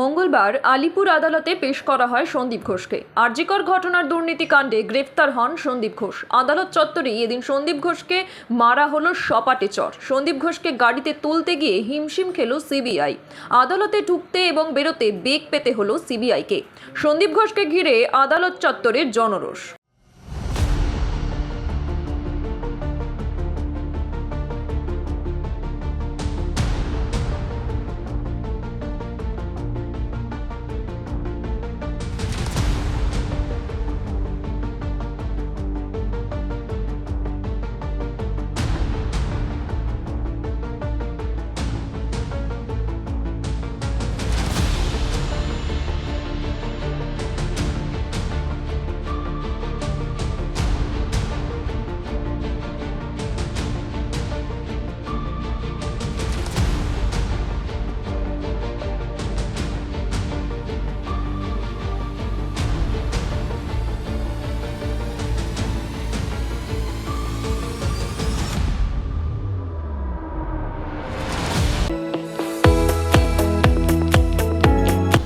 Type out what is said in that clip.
মঙ্গলবার আলিপুর আদালতে পেশ করা হয় সন্দীপ ঘোষকে। আরজিকর ঘটনার দুর্নীতিকাণ্ডে গ্রেফতার হন সন্দীপ ঘোষ। আদালত চত্বরেই এদিন সন্দীপ ঘোষকে মারা হলো সপাটে চর। সন্দীপ ঘোষকে গাড়িতে তুলতে গিয়ে হিমশিম খেল সিবিআই। আদালতে ঢুকতে এবং বেরোতে বেগ পেতে হলো সিবিআইকে। সন্দীপ ঘোষকে ঘিরে আদালত চত্বরে জনরোষ।